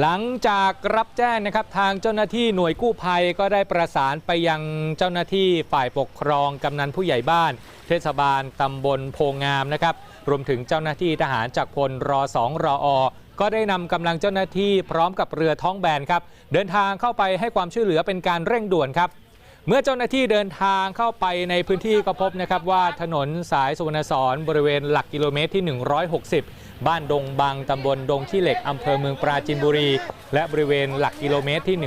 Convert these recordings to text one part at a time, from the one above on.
หลังจากรับแจ้งนะครับทางเจ้าหน้าที่หน่วยกู้ภัยก็ได้ประสานไปยังเจ้าหน้าที่ฝ่ายปกครองกำนันผู้ใหญ่บ้าน เทศบาลตำบลโพงามนะครับรวมถึงเจ้าหน้าที่ทหารจากพลรอ2รออก็ได้นำกำลังเจ้าหน้าที่พร้อมกับเรือท้องแบนครับ เดินทางเข้าไปให้ความช่วยเหลือเป็นการเร่งด่วนครับ เมื่อเจ้าหน้าที่เดินทางเข้าไปในพื้นที่ก็พบนะครับว่าถนนสายสุวรรณสอนบริเวณหลักกิโลเมตรที่ 160 บ้านดงบางตำบลดงขี้เหล็กอำเภอเมืองปราจีนบุรี และบริเวณหลักกิโลเมตรที่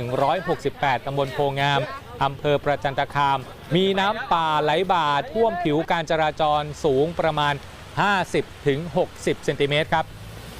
168 ตำบลโพงามอำเภอประจันตคาม มีน้ำป่าไหลบ่าท่วมผิวการจราจรสูงประมาณ 50-60 เซนติเมตรครับ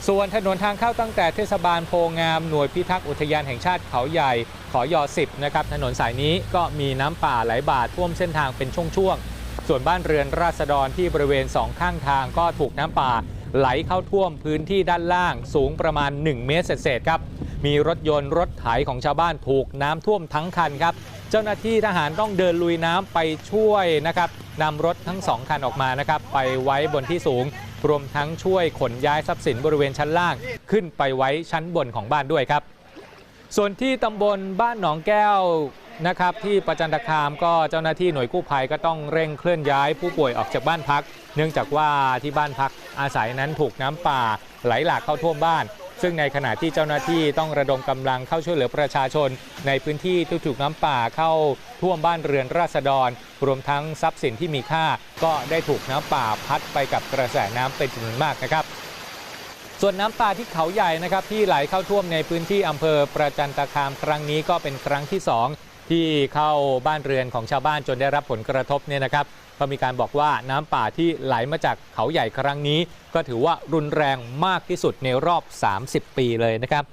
ส่วนถนนทางเข้าตั้งแต่เทศบาลโพงามหน่วยพิทักษ์อุทยานแห่งชาติเขาใหญ่ขอยอ10นะครับถนนสายนี้ก็มีน้ำป่าไหลบ่าท่วมเส้นทางเป็นช่วงๆส่วนบ้านเรือนราษฎรที่บริเวณสองข้างทางก็ถูกน้ำป่าไหลเข้าท่วมพื้นที่ด้านล่างสูงประมาณ 1 เมตรเศษๆครับ มีรถยนต์รถไถของชาวบ้านถูกน้ำท่วมทั้งคันครับ เจ้าหน้าที่ทหารต้องเดินลุยน้ำไปช่วยนะครับนำรถทั้งสองคันออกมานะครับไปไว้บนที่สูง รวมทั้งช่วยขนย้ายทรัพย์สินบริเวณชั้นล่างขึ้นไปไว้ชั้นบนของบ้านด้วยครับ ส่วนที่ตำบลบ้านหนองแก้วนะครับที่ประจันตคามก็เจ้าหน้าที่หน่วยกู้ภัยก็ต้องเร่งเคลื่อนย้ายผู้ป่วยออกจากบ้านพัก เนื่องจากว่าที่บ้านพักอาศัยนั้นถูกน้ำป่าไหลหลากเข้าท่วมบ้าน ซึ่งในขณะที่เจ้าหน้าที่ต้องระดมกำลังเข้าช่วยเหลือประชาชน ในพื้นที่ที่ถูกน้ำป่าเข้าท่วมบ้านเรือนราษฎร รวมทั้งทรัพย์สินที่มีค่า ก็ได้ถูกน้ำป่าพัดไปกับกระแสน้ำเป็นจำนวนมากนะครับส่วนน้ำป่าที่เขาใหญ่นะครับที่ไหลเข้าท่วมในพื้นที่อำเภอประจันตคามครั้งนี้ก็เป็นครั้งที่ 2 ที่เข้าบ้านเรือนของชาวบ้านจนได้รับผลกระทบเนี่ยนะครับก็มีการบอกว่าน้ำป่าที่ไหลมาจากเขาใหญ่ครั้งนี้ ก็ถือว่ารุนแรงมากที่สุดในรอบ 30 ปีเลยนะครับ